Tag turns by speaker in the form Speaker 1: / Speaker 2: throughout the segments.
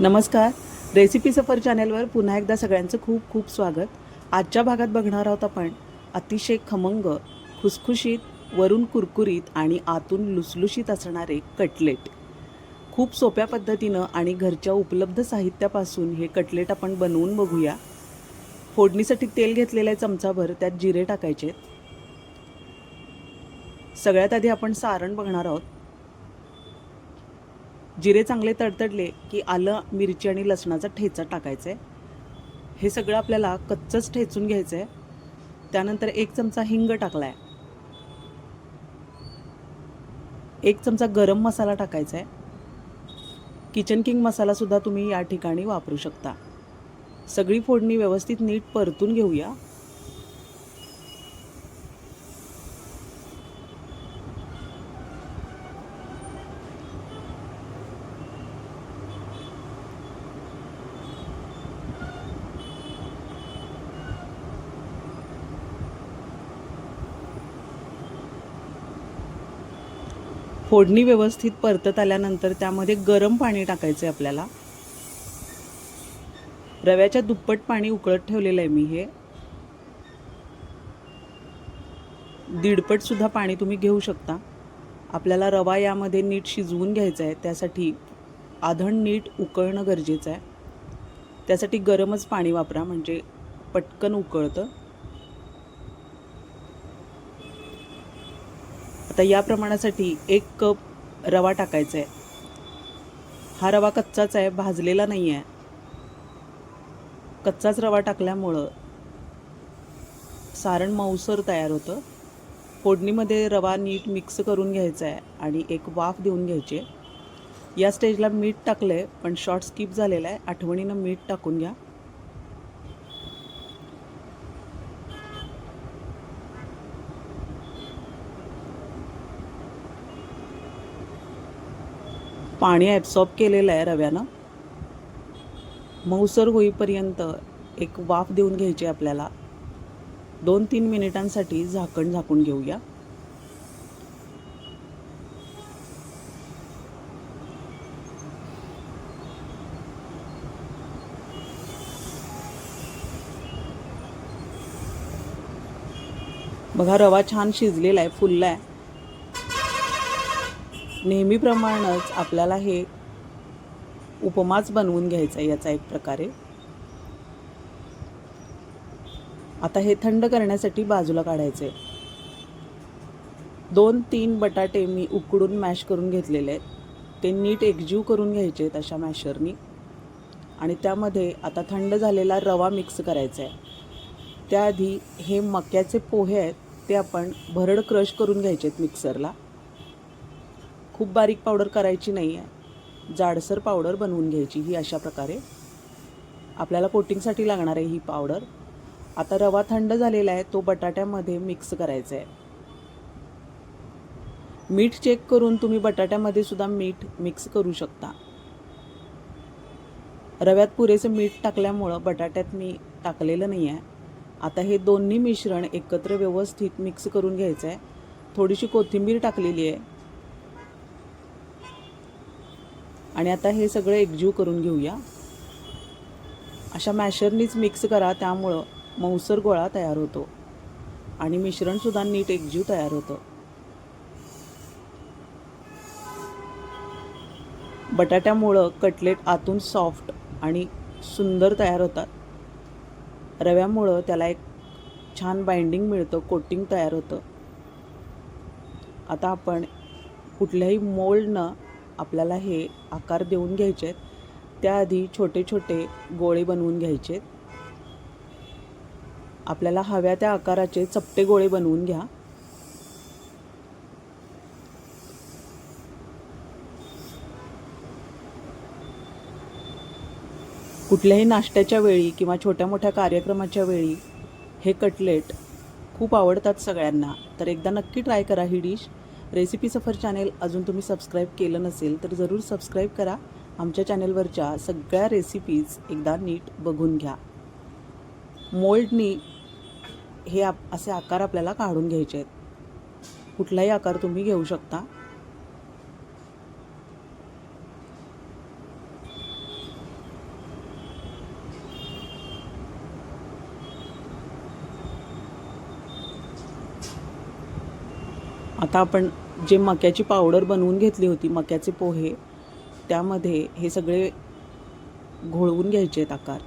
Speaker 1: नमस्कार. रेसिपी सफर चॅनेलवर पुन्हा एकदा सगळ्यांचं खूप खूप स्वागत. आजच्या भागात बघणार आहोत आपण अतिशय खमंग खुसखुशीत वरून कुरकुरीत आणि आतून लुसलुशीत असणारे कटलेट. खूप सोप्या पद्धतीनं आणि घरच्या उपलब्ध साहित्यापासून हे कटलेट आपण बनवून बघूया. फोडणीसाठी तेल घेतलेलं आहे चमचाभर त्यात जिरे टाकायचे सगळ्यात आधी आपण सारण बघणार आहोत. जिरे चांगले तडतडले की आलं मिरची आणि लसणाचा ठेचा टाकायचा आहे हे सगळं आपल्याला कच्चंच ठेचून घ्यायचं आहे त्यानंतर एक चमचा हिंग टाकला आहे एक चमचा गरम मसाला टाकायचा आहे किचन किंग मसालासुद्धा तुम्ही या ठिकाणी वापरू शकता. सगळी फोडणी व्यवस्थित नीट परतून घेऊया. फोडणी व्यवस्थित परतत आल्यानंतर त्यामध्ये गरम पाणी टाकायचं आहे आपल्याला. रव्याच्या दुप्पट पाणी उकळत ठेवलेलं आहे मी हे. दीडपटसुद्धा पाणी तुम्ही घेऊ शकता. आपल्याला रवा यामध्ये नीट शिजवून घ्यायचा आहे त्यासाठी आधण नीट उकळणं गरजेचं आहे त्यासाठी गरमच पाणी वापरा म्हणजे पटकन उकळतं. आता या प्रमाणासाठी एक कप रवा टाकायचा आहे. हा रवा कच्चाच आहे भाजलेला नाही आहे. कच्चाच रवा टाकल्यामुळं सारण मऊसर तयार होतं. फोडणीमध्ये रवा नीट मिक्स करून घ्यायचा आहे आणि एक वाफ देऊन घ्यायची आहे. या स्टेजला मीठ टाकलं आहे पण शॉर्ट स्किप झालेला आहे. आठवणीनं मीठ टाकून घ्या. पाणी ॲब्सॉर्ब केलेलं आहे रव्यानं मऊसर होईपर्यंत एक वाफ देऊन घ्यायची आपल्याला. दोन तीन मिनिटांसाठी झाकण झाकून घेऊया. बघा रवा छान शिजलेला आहे फुलला आहे नेहमीप्रमाणेच आपल्याला हे उपमाच बनवून घ्यायचा आहे याचा एक प्रकारे. आता हे थंड करण्यासाठी बाजूला काढायचे दोन तीन बटाटे मी उकडून मॅश करून घेतलेले आहेत. ते नीट एकजीव करून घ्यायचे आहेत अशा मॅशरनी. आणि त्यामध्ये आता थंड झालेला रवा मिक्स करायचा आहे त्याआधी हे मक्याचे पोहे आहेत ते आपण भरड क्रश करून घ्यायचे आहेत मिक्सरला. खूप बारीक पावडर करायची नाही आहे जाडसर पावडर बनवून घ्यायची ही अशा प्रकारे. आपल्याला कोटिंगसाठी लागणार आहे ही पावडर. आता रवा थंड झालेला आहे तो बटाट्यामध्ये मिक्स करायचा आहे मीठ चेक करून तुम्ही बटाट्यामध्ये सुद्धा मीठ मिक्स करू शकता. रव्यात पुरेसं मीठ टाकल्यामुळं बटाट्यात मी टाकलेलं नाही आहे आता हे दोन्ही मिश्रण एकत्र व्यवस्थित मिक्स करून घ्यायचं आहे थोडीशी कोथिंबीर टाकलेली आहे. आणि आता हे सगळं एकजीव करून घेऊया. अशा मॅशरनीच मिक्स करा त्यामुळं मऊसर गोळा तयार होतो. आणि मिश्रणसुद्धा नीट एकजीव तयार होतं. बटाट्यामुळं कटलेट आतून सॉफ्ट आणि सुंदर तयार होतात. रव्यामुळं त्याला एक छान बाइंडिंग मिळतं कोटिंग तयार होतं. आता आपण कुठल्याही मोल्डनं आपल्याला हे आकार देऊन घ्यायचे आहेत. त्याआधी छोटे छोटे गोळे बनवून घ्यायचे आपल्याला हव्या त्या आकाराचे चपटे गोळे बनवून घ्या. कुठल्याही नाश्त्याच्या वेळी किंवा छोट्या मोठ्या कार्यक्रमाच्या वेळी हे कटलेट खूप आवडतात सगळ्यांना. तर एकदा नक्की ट्राय करा ही डिश. रेसिपी सफर चॅनेल अजून तुम्ही सबस्क्राईब केलं नसेल तर जरूर सबस्क्राईब करा. आमच्या चॅनेलवरच्या सगळ्या रेसिपीज एकदा नीट बघून घ्या. मोल्डनी हे आप असे आकार आपल्याला काढून घ्यायचे आहेत. कुठलाही आकार तुम्ही घेऊ शकता. आता आपण जे मक्याची पावडर बनवून घेतली होती मक्याचे पोहे त्यामध्ये हे सगळे घोळवून घ्यायचे आहेत आकार.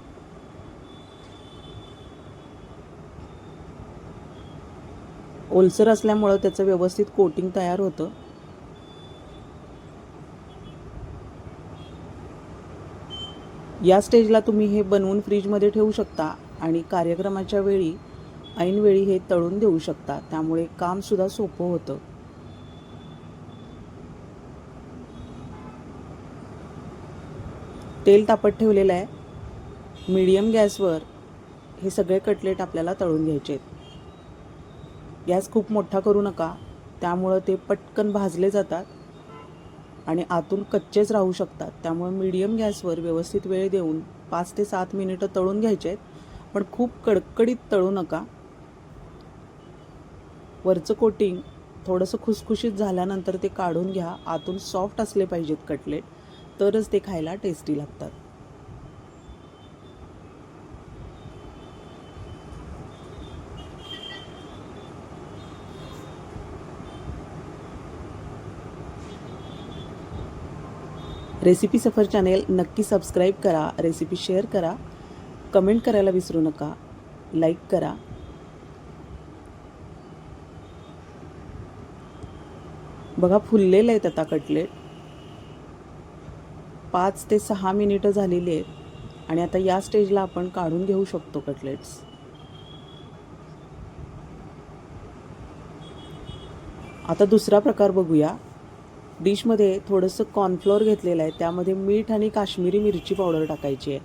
Speaker 1: ओलसर असल्यामुळं त्याचं व्यवस्थित कोटिंग तयार होतं. या स्टेजला तुम्ही हे बनवून फ्रीजमध्ये ठेवू शकता आणि कार्यक्रमाच्या वेळी ऐनवेळी हे तळून देऊ शकता. त्यामुळे कामसुद्धा सोपं होतं. तेल तापत ठेवलेलं आहे. मीडियम गॅसवर हे सगळे कटलेट आपल्याला तळून घ्यायचे आहेत. गॅस खूप मोठा करू नका. त्यामुळं ते पटकन भाजले जातात आणि आतून कच्चेच राहू शकतात. त्यामुळे मीडियम गॅसवर व्यवस्थित वेळ देऊन पाच ते सात मिनिटं तळून घ्यायचे आहेत. पण खूप कडकडीत तळू नका. वरचं कोटिंग थोडंसं खुसखुशीत झाल्यानंतर ते काढून घ्या. आतून सॉफ्ट असले पाहिजेत कटलेट तरच ते खायला टेस्टी लागतात. रेसिपी सफर चॅनेल नक्की सबस्क्राईब करा रेसिपी शेअर करा कमेंट करायला विसरू नका लाईक करा. बघा फुललेले आहेत आता कटलेट पाच ते सहा मिनिटं झालेली आहेत. आणि आता या स्टेजला आपण काढून घेऊ शकतो कटलेट्स. आता दुसरा प्रकार बघूया. डिशमध्ये थोडंसं कॉर्नफ्लोअर घेतलेलं आहे. त्यामध्ये मीठ आणि काश्मीरी मिरची पावडर टाकायची आहे.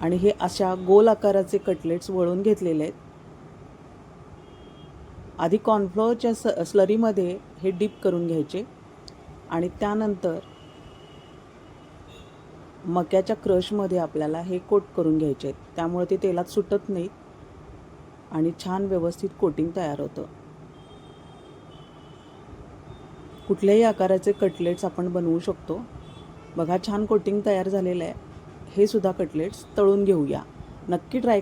Speaker 1: आणि हे अशा गोल आकाराचे कटलेट्स वळून घेतलेले आहेत. आधी कॉर्नफ्लोअरच्या स स्लरीमध्ये हे डीप करून घ्यायचे. आणि त्यानंतर मक्याच्या क्रशमध्ये आपल्याला हे कोट करून घ्यायचे आहेत. त्यामुळे ते तेलात सुटत नाहीत आणि छान व्यवस्थित कोटिंग तयार होतं. कुठल्याही आकाराचे कटलेट्स आपण बनवू शकतो. बघा छान कोटिंग तयार झालेलं आहे. हे सुद्धा कटलेट्स तळून घेऊया. नक्की ट्राय